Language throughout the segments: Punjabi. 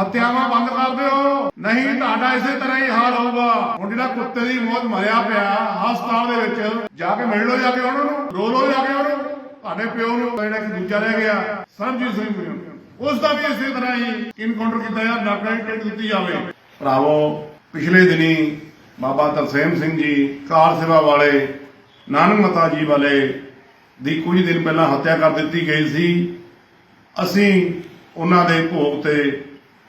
ਹੱਤਿਆਵਾਂ ਬੰਦ ਕਰ ਦਿਓ। ਨਹੀਂ, ਤੁਹਾਡਾ ਇਸੇ ਤਰ੍ਹਾਂ ਹੀ ਹਾਲ ਹੋਊਗਾ। ਹੁਣ ਜਿਹੜਾ ਕੁੱਤੇ ਦੀ ਮੌਤ ਮਰਿਆ ਪਿਆ। ਹਸਪਤਾਲ ਦੇ ਵਿੱਚ ਜਾ ਕੇ ਮਿਲ ਲਓ ਜਾ ਕੇ ਉਹਨਾਂ ਨੂੰ, ਰੋ ਲਓ ਜਾ ਕੇ ਉਹਨੂੰ ਤੁਹਾਡੇ ਪਿਓ ਨੂੰ, ਜਿਹੜਾ ਕਿ ਦੂਜਾ ਰਹਿ ਗਿਆ, ਸਰਬਜੀਤ ਸਿੰਘ ਨੂੰ। ਉਸ ਦਾ ਵੀ ਇਸੇ ਤਰ੍ਹਾਂ ਹੀ ਇਨਕਾਊਂਟਰ ਕੀਤਾ ਜਾ ਡਾਕਟਰਾਂ ਦੀ ਦਿੱਤੀ ਜਾਵੇ। ਭਰਾਵੋ, ਪਿਛਲੇ ਦਿਨੀ ਬਾਬਾ ਤਰਸੇਮ ਸਿੰਘ ਜੀ, ਕਾਰ ਸੇਵਾ ਵਾਲੇ, ਨਾਨਕ ਮਤਾ ਜੀ ਵਾਲੇ ਦੀ ਕੁਝ ਦਿਨ ਪਹਿਲਾਂ ਹੱਤਿਆ ਕਰ ਦਿੱਤੀ ਗਈ ਸੀ। ਅਸੀਂ ਉਹਨਾਂ ਦੇ ਭੋਗ ਤੇ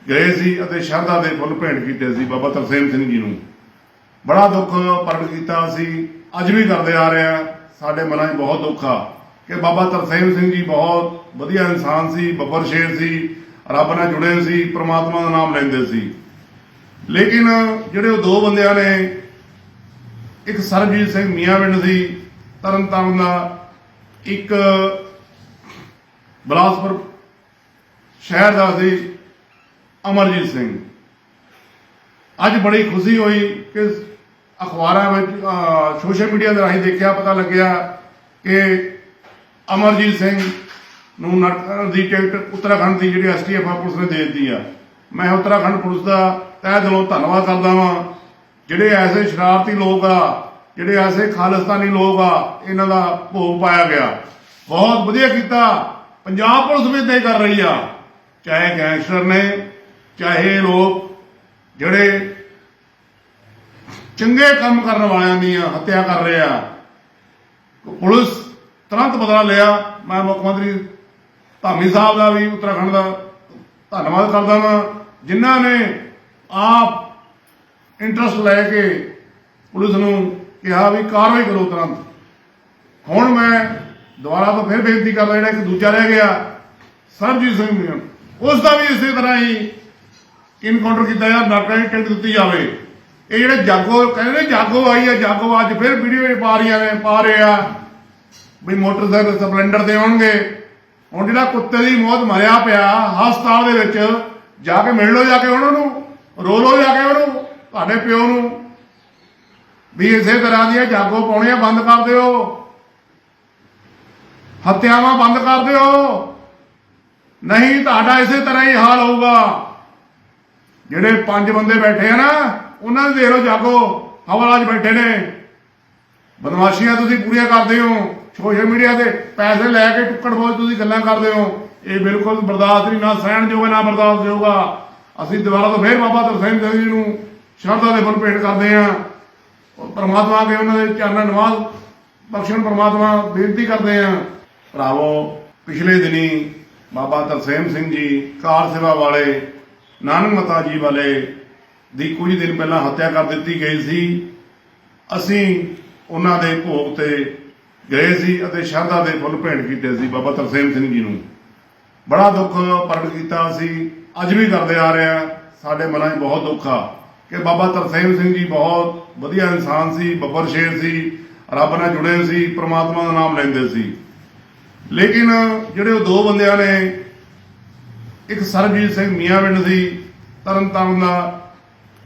ਗਏ ਸੀ ਅਤੇ ਸ਼ਰਧਾ ਦੇ ਫੁੱਲ ਭੇਂਟ ਕੀਤੇ ਸੀ ਬਾਬਾ ਤਰਸੇਮ ਸਿੰਘ ਜੀ ਨੂੰ। ਬੜਾ ਦੁੱਖ ਪ੍ਰਗਟ ਕੀਤਾ ਸੀ ਅੱਜ ਵੀ ਕਰਦੇ ਆ ਰਹੇ ਆ ਸਾਡੇ ਮਨਾਂ 'ਚ ਬਹੁਤ ਦੁੱਖ ਆ ਕਿ ਬਾਬਾ ਤਰਸੇਮ ਸਿੰਘ ਜੀ ਬਹੁਤ ਵਧੀਆ ਇਨਸਾਨ ਸੀ, ਬੱਬਰ ਸ਼ੇਰ ਸੀ, ਰੱਬ ਨਾਲ ਜੁੜੇ ਸੀ, ਪ੍ਰਮਾਤਮਾ ਦਾ ਨਾਮ ਲੈਂਦੇ ਸੀ। ਲੇਕਿਨ ਜਿਹੜੇ ਉਹ ਦੋ ਬੰਦਿਆਂ ਨੇ, ਇੱਕ ਸਰਬਜੀਤ ਸਿੰਘ ਮੀਆਂਵਿੰਡ ਸੀ, ਤਰਨਤਾਰਨ ਦਾ, ਇੱਕ ਬਲਾਸਪੁਰ ਸ਼ਹਿਰ ਦਾ ਸੀ ਅਮਰਜੀਤ ਸਿੰਘ। ਅੱਜ ਬੜੀ ਖੁਸ਼ੀ ਹੋਈ ਕਿ ਅਖਬਾਰਾਂ ਵਿੱਚ ਸੋਸ਼ਲ ਮੀਡੀਆ ਦੇ ਰਾਹੀਂ ਦੇਖਿਆ, ਪਤਾ ਲੱਗਿਆ ਕਿ ਅਮਰਜੀਤ ਸਿੰਘ ਨੂੰ ਨਰਕ, ਦੀ ਟਿਕਟ ਉੱਤਰਾਖੰਡ ਦੀ ਜਿਹੜੀ ਐਸਟੀਐਫ ਪੁਲਿਸ ਨੇ ਦੇ ਦਿੱਤੀ ਆ। ਮੈਂ ਉੱਤਰਾਖੰਡ ਪੁਲਿਸ ਦਾ ਤਹਿ ਦਿਲੋਂ ਧੰਨਵਾਦ ਕਰਦਾ ਵਾਂ। ਜਿਹੜੇ ਐਸੇ ਸ਼ਰਾਰਤੀ ਲੋਕ ਆ, ਜਿਹੜੇ ਐਸੇ ਖਾਲਿਸਤਾਨੀ ਲੋਕ ਆ, ਇਹਨਾਂ ਦਾ ਭੋਗ ਪਾਇਆ ਗਿਆ। ਬਹੁਤ ਵਧੀਆ ਕੀਤਾ। ਪੰਜਾਬ ਪੁਲਿਸ ਵੀ ਇਦਾਂ ਕਰ ਰਹੀ ਆ। ਚਾਹੇ ਗੈਂਗਸਟਰ ਨੇ ਚਾਹੇ ਲੋਕ ਜਿਹੜੇ ਚੰਗੇ ਕੰਮ ਕਰਨ ਵਾਲਿਆਂ ਦੀਆਂ ਹੱਤਿਆ ਕਰ ਰਹੇ ਆ, ਪੁਲਿਸ ਤੁਰੰਤ ਬਦਲਾ ਲਿਆ। ਮੈਂ ਮੁੱਖ ਮੰਤਰੀ ਧਾਮੀ ਸਾਹਿਬ ਦਾ ਵੀ ਉੱਤਰਾਖੰਡ ਦਾ ਧੰਨਵਾਦ ਕਰਦਾ ਵਾਂ, ਜਿਨ੍ਹਾਂ ਨੇ ਆਪ ਇੰਟਰਸਟ ਲੈ ਕੇ ਪੁਲਿਸ ਨੂੰ ਕਿਹਾ ਵੀ ਕਾਰਵਾਈ ਕਰੋ ਤੁਰੰਤ। ਹੁਣ ਮੈਂ ਦੁਬਾਰਾ ਤੋਂ ਫਿਰ ਬੇਨਤੀ ਕਰਦਾ, ਜਿਹੜਾ ਇੱਕ ਦੂਜਾ ਰਹਿ ਗਿਆ, ਸਰਬਜੀਤ ਸਿੰਘ ਨੂੰ। ਉਸ ਦਾ ਵੀ ਇਸੇ ਤਰ੍ਹਾਂ ਹੀ ਇਨਕਾਊਂਟਰ ਕੀਤਾ ਜਾ ਡਾਕਟਰਾਂ ਦੀ ਟਿਕਟ ਦਿੱਤੀ ਜਾਵੇ। ਇਹ ਜਿਹੜੇ ਜਾਗੋ, ਕਹਿੰਦੇ ਨੇ ਜਾਗੋ ਆਈ ਹੈ ਜਾਗੋ ਅੱਜ ਫਿਰ ਵੀਡੀਓ ਪਾ ਰਹੀਆਂ ਨੇ, ਪਾ ਰਹੇ ਵੀ ਮੋਟਰਸਾਈਕਲ ਸਪਲੈਂਡਰ ਦੇ ਆਉਣਗੇ। ਹੁਣ ਜਿਹੜਾ ਕੁੱਤੇ ਦੀ ਮੌਤ ਮਰਿਆ ਪਿਆ, ਹਸਪਤਾਲ ਦੇ ਵਿੱਚ ਜਾ ਕੇ ਮਿਲ ਲਓ, ਜਾ ਕੇ ਉਹਨਾਂ ਨੂੰ, ਰੋ ਲਓ, ਜਾ ਕੇ ਉਹਨੂੰ, ਤੁਹਾਡੇ ਪਿਓ ਨੂੰ। ਵੀ ਇਸੇ ਤਰ੍ਹਾਂ ਦੀਆਂ ਜਾਗੋ ਪਾਉਣੀਆਂ ਬੰਦ ਕਰ ਦਿਓ। ਹੱਤਿਆਵਾਂ ਬੰਦ ਕਰ ਦਿਓ। ਨਹੀਂ, ਤੁਹਾਡਾ ਇਸੇ ਤਰ੍ਹਾਂ ਹੀ ਹਾਲ ਹੋਊਗਾ। ਜਿਹੜੇ ਪੰਜ ਬੰਦੇ ਬੈਠੇ ਆ ਨਾ ਉਹਨਾਂ ਦੇ ਦੇਖ ਲਓ ਜਾਗੋ ਹਵਾਲਾਜ ਬੈਠੇ ਨੇ। ਬਦਮਾਸ਼ੀਆਂ ਤੁਸੀਂ ਪੂਰੀਆਂ ਕਰਦੇ ਹੋ ਸੋਸ਼ਲ ਮੀਡੀਆ ਤੇ ਪੈਸੇ ਲੈ ਕੇ ਟੁੱਕੜ ਬੋਝ ਤੁਸੀਂ ਗੱਲਾਂ ਕਰਦੇ ਹੋ। ਇਹ ਬਿਲਕੁਲ ਬਰਦਾਸ਼ਤ ਨਹੀਂ ਨਾ ਸਹਿਣ ਹੈ, ਨਾ ਬਰਦਾਸ਼ਤ ਹੋਊਗਾ ਅਸੀਂ ਦੁਬਾਰਾ ਤੋਂ ਫੇਰ ਬਾਬਾ ਤਰਸੇਮ ਸਿੰਘ ਜੀ ਨੂੰ ਸ਼ਰਧਾ ਦੇ ਫੁੱਲ ਭੇਟ ਕਰਦੇ ਹਾਂ। ਪਰਮਾਤਮਾ ਪ੍ਰਮਾਤਮਾ ਉਹਨਾਂ ਦੇ ਚਰਨਾਂ ਨਵਾਜ਼ ਬਖਸ਼ਣ ਪ੍ਰਮਾਤਮਾ ਬੇਨਤੀ ਕਰਦੇ ਹਾਂ। ਭਰਾਵੋ ਪਿਛਲੇ ਦਿਨੀ ਬਾਬਾ ਤਰਸੇਮ ਸਿੰਘ ਜੀ ਕਾਰ ਸੇਵਾ ਵਾਲੇ ਨਾਨਕ ਮਤਾ ਜੀ ਵਾਲੇ ਦੀ ਕੁਝ ਦਿਨ ਪਹਿਲਾਂ ਹੱਤਿਆ ਕਰ ਦਿੱਤੀ ਗਈ ਸੀ। ਅਸੀਂ ਉਹਨਾਂ ਦੇ ਭੋਗ ਤੇ ਗਏ ਸੀ ਅਤੇ ਸ਼ਰਧਾ ਦੇ ਫੁੱਲ ਭੇਂਟ ਕੀਤੇ ਸੀ ਬਾਬਾ ਤਰਸੇਮ ਸਿੰਘ ਜੀ ਨੂੰ। ਬੜਾ ਦੁੱਖ ਪ੍ਰਗਟ ਕੀਤਾ ਸੀ ਅੱਜ ਵੀ ਕਰਦੇ ਆ ਰਹੇ। ਆ ਸਾਡੇ ਮਨਾਂ 'ਚ ਬਹੁਤ ਦੁੱਖ ਆ ਕਿ ਬਾਬਾ ਤਰਸੇਮ ਸਿੰਘ ਜੀ ਬਹੁਤ ਵਧੀਆ ਇਨਸਾਨ ਸੀ, ਬੱਬਰ ਸ਼ੇਰ ਸੀ, ਰੱਬ ਨਾਲ ਜੁੜੇ ਸੀ, ਪ੍ਰਮਾਤਮਾ ਦਾ ਨਾਮ ਲੈਂਦੇ ਸੀ। ਲੇਕਿਨ ਜਿਹੜੇ ਉਹ ਦੋ ਬੰਦਿਆਂ ਨੇ ਇੱਕ ਸਰਬਜੀਤ ਸਿੰਘ ਮੀਆਂਵਿੰਡ ਸੀ ਤਰਨਤਾਰਨ ਦਾ,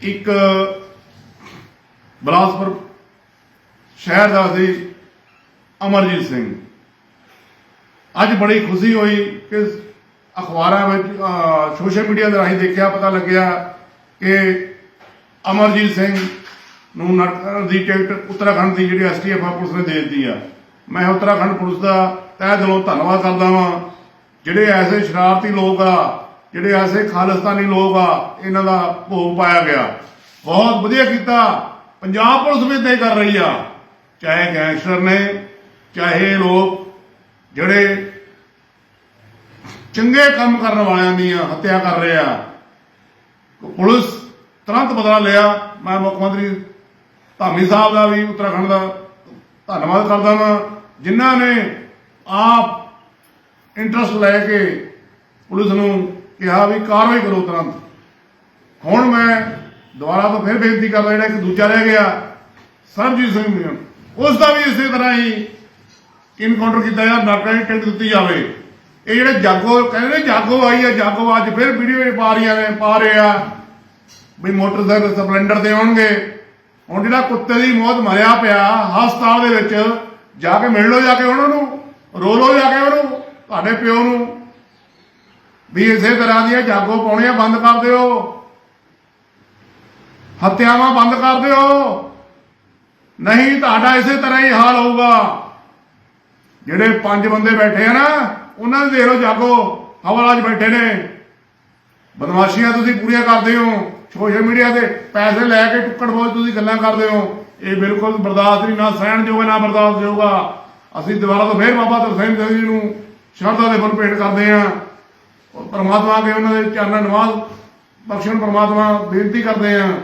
ਇੱਕ ਬਲਾਸਪੁਰ ਸ਼ਹਿਰ ਦਾ ਸੀ, ਅਮਰਜੀਤ ਸਿੰਘ। ਅੱਜ ਬੜੀ ਖੁਸ਼ੀ ਹੋਈ ਕਿ ਅਖਬਾਰਾਂ ਵਿੱਚ ਸੋਸ਼ਲ ਮੀਡੀਆ ਦੇ ਰਾਹੀਂ ਦੇਖਿਆ, ਪਤਾ ਲੱਗਿਆ ਕਿ ਅਮਰਜੀਤ ਸਿੰਘ ਨੂੰ ਨਰਕ, ਦੀ ਟਿਕਟ ਉੱਤਰਾਖੰਡ ਦੀ ਜਿਹੜੀ ਐਸਟੀਐਫ ਪੁਲਿਸ ਨੇ ਦੇ ਦਿੱਤੀ ਆ। ਮੈਂ ਉੱਤਰਾਖੰਡ ਪੁਲਿਸ ਦਾ ਤਹਿ ਦਿਲੋਂ ਧੰਨਵਾਦ ਕਰਦਾ ਵਾਂ ਜਿਹੜੇ ਐਸੇ ਸ਼ਰਾਰਤੀ ਲੋਕ ਆ, ਜਿਹੜੇ ਐਸੇ ਖਾਲਿਸਤਾਨੀ ਲੋਕ ਆ, ਇਹਨਾਂ ਦਾ ਭੋਗ ਪਾਇਆ ਗਿਆ। ਬਹੁਤ ਵਧੀਆ ਕੀਤਾ। ਪੰਜਾਬ ਪੁਲਿਸ ਵੀ ਇਦਾਂ ਹੀ ਕਰ ਰਹੀ ਆ। ਚਾਹੇ ਗੈਂਗਸਟਰ ਨੇ, ਚਾਹੇ ਲੋਕ ਜਿਹੜੇ ਚੰਗੇ ਕੰਮ ਕਰਨ ਵਾਲਿਆਂ ਦੀ ਹੱਤਿਆ ਕਰ ਰਹੇ ਆ। ਪੁਲਿਸ ਤੁਰੰਤ ਬਦਲਾ ਲਿਆ। ਮੈਂ ਮੁੱਖ ਮੰਤਰੀ ਧਾਮੀ ਸਾਹਿਬ ਦਾ ਵੀ, ਉੱਤਰਾਖੰਡ ਦਾ ਧੰਨਵਾਦ ਕਰਦਾ ਵਾਂ। ਜਿਨ੍ਹਾਂ ਨੇ ਆਪ ਇੰਟਰਸਟ ਲੈ ਕੇ ਪੁਲਿਸ ਨੂੰ ਕਿਹਾ ਵੀ ਕਾਰਵਾਈ ਕਰੋ ਤੁਰੰਤ। ਹੁਣ ਮੈਂ ਦੁਬਾਰਾ ਤੋਂ ਫਿਰ ਬੇਨਤੀ ਕਰਦਾ ਜਿਹੜਾ ਇੱਕ ਦੂਜਾ ਰਹਿ ਗਿਆ, ਸਰਬਜੀਤ ਸਿੰਘ ਨੂੰ ਉਸ ਦਾ ਵੀ ਇਸੇ ਤਰ੍ਹਾਂ ਹੀ ਇਨਕਾਊਂਟਰ ਕੀਤਾ ਜਾ ਡਾਕਟਰਾਂ ਦੀ ਟਿਕਟ ਦਿੱਤੀ ਜਾਵੇ। ਇਹ ਜਿਹੜੇ ਜਾਗੋ, ਕਹਿੰਦੇ ਨੇ ਜਾਗੋ ਆਈ ਹੈ ਜਾਗੋ ਅੱਜ ਫਿਰ ਵੀਡੀਓ ਪਾ ਰਹੀਆਂ ਨੇ, ਪਾ ਰਹੇ ਆ। ਵੀ ਮੋਟਰਸਾਈਕਲ ਸਪਲੈਂਡਰ ਦੇ ਆਉਣਗੇ। ਹੁਣ ਜਿਹੜਾ ਕੁੱਤੇ ਦੀ ਮੌਤ ਮਰਿਆ ਪਿਆ, ਹਸਪਤਾਲ ਦੇ ਵਿੱਚ ਜਾ ਕੇ ਮਿਲ ਲਓ ਜਾ ਕੇ ਉਹਨਾਂ ਨੂੰ, ਰੋ ਲਓ ਜਾ ਕੇ ਉਹਨੂੰ। ਤੁਹਾਡੇ ਪਿਓ ਨੂੰ ਵੀ ਇਸੇ ਤਰ੍ਹਾਂ ਦੀਆਂ ਜਾਗੋ ਪਾਉਣੀਆਂ ਬੰਦ ਕਰ ਦਿਓ। ਹੱਤਿਆਵਾਂ ਬੰਦ ਕਰ ਦਿਓ। ਨਹੀਂ, ਤੁਹਾਡਾ ਇਸੇ ਤਰ੍ਹਾਂ ਹੀ ਹਾਲ ਹੋਊਗਾ। ਜਿਹੜੇ ਪੰਜ ਬੰਦੇ ਬੈਠੇ ਆ ਨਾ, ਉਹਨਾਂ ਦੇ ਦੇਖ ਲਓ ਜਾਗੋ ਹਵਾਲਾਜ ਬੈਠੇ ਨੇ। ਬਦਮਾਸ਼ੀਆਂ ਤੁਸੀਂ ਪੂਰੀਆਂ ਕਰਦੇ ਹੋ। ਸੋਸ਼ਲ ਮੀਡੀਆ ਤੇ ਪੈਸੇ ਲੈ ਕੇ ਟੁੱਕੜ ਬੋਝ ਤੁਸੀਂ ਗੱਲਾਂ ਕਰਦੇ ਹੋ। ਇਹ ਬਿਲਕੁਲ ਬਰਦਾਸ਼ਤ ਨਹੀਂ, ਨਾ ਸਹਿਣਯੋਗ ਹੈ ਨਾ ਬਰਦਾਸ਼ਤ ਹੋਊਗਾ। ਅਸੀਂ ਦੁਬਾਰਾ ਤੋਂ ਫੇਰ ਬਾਬਾ ਤਰਸੇਮ ਸਿੰਘ ਜੀ ਨੂੰ ਸ਼ਰਧਾ ਦੇ ਫੁੱਲ ਭੇਟ ਕਰਦੇ ਹਾਂ। ਪਰਮਾਤਮਾ ਪ੍ਰਮਾਤਮਾ ਉਹਨਾਂ ਦੇ ਚਰਨਾਂ ਨਵਾਜ਼ ਬਖਸ਼ਣ ਪਰਮਾਤਮਾ ਬੇਨਤੀ ਕਰਦੇ ਹਾਂ।